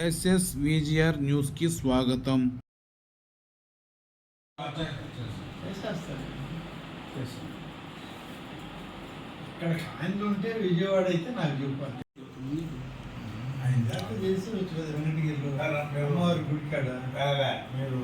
SS VGR న్యూస్కి స్వాగతం చేసేస్తారు ఇక్కడ ఆయనలు ఉంటే విజయవాడ అయితే నాకు చెప్పాలి ఆయన దాకా చేసి వచ్చు కదా వెంకటగిరిలో అమ్మవారి గుడి కాడ మీరు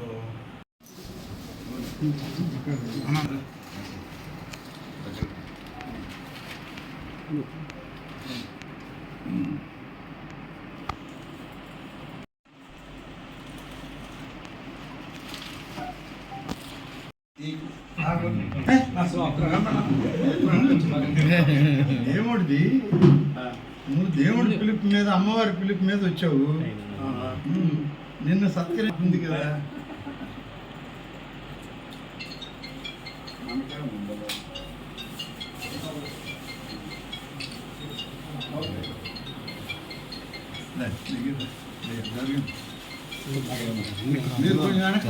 దేవుడిది? నువ్వు దేవుడి పిలుపు మీద అమ్మవారి పిలుపు మీద వచ్చావు. నిన్ను సత్కరి ఉంది కదా. మీరు కొంచెం వెనక్కి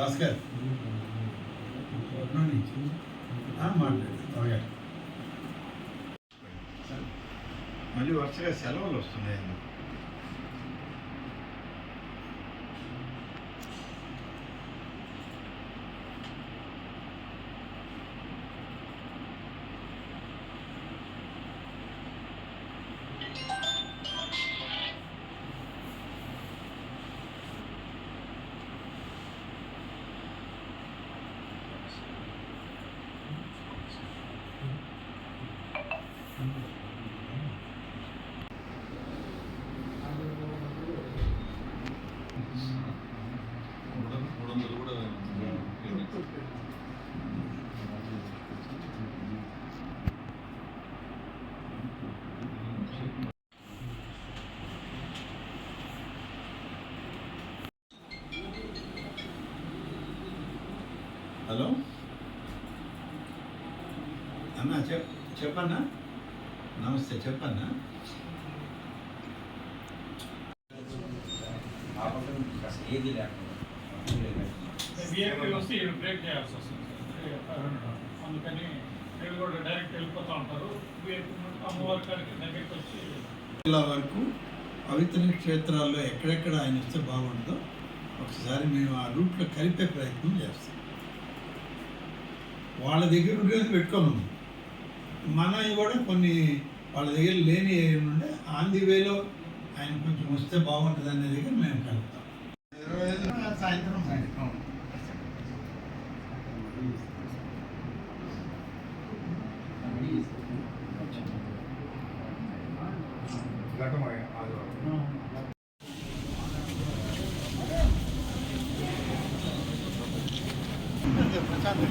భాస్కర్. మాట్లాడు. మళ్ళీ వరుసగా సెలవులు వస్తున్నాయి హలో అన్నా చెప్ చెప్పన్నా నమస్తే చెప్పన్నా? ఏది లేకుండా విఐపీ వస్తే ఈయన బ్రేక్ చేయాల్సి వస్తుంది. అందుకని వీళ్ళు కూడా డైరెక్ట్ వెళ్ళిపోతూ ఉంటారు. అమ్మవారి కాడికి దగ్గరికి వచ్చి జిల్లా వరకు పవిత్ర క్షేత్రాల్లో ఎక్కడెక్కడ ఆయన వస్తే బాగుంటుందో ఒకసారి మేము ఆ రూట్లో కలిపే ప్రయత్నం చేస్తాం. వాళ్ళ దగ్గర ఉండేది పెట్టుకోమను. మనవి కూడా కొన్ని వాళ్ళ దగ్గర లేని ఉంటే ఆన్ ది వేలో ఆయన కొంచెం వస్తే బాగుంటుంది అనే దగ్గర మేము కలుగుతాం ఇరవై ఐదు సాయంత్రం సాయంత్రం. ప్రశాంత్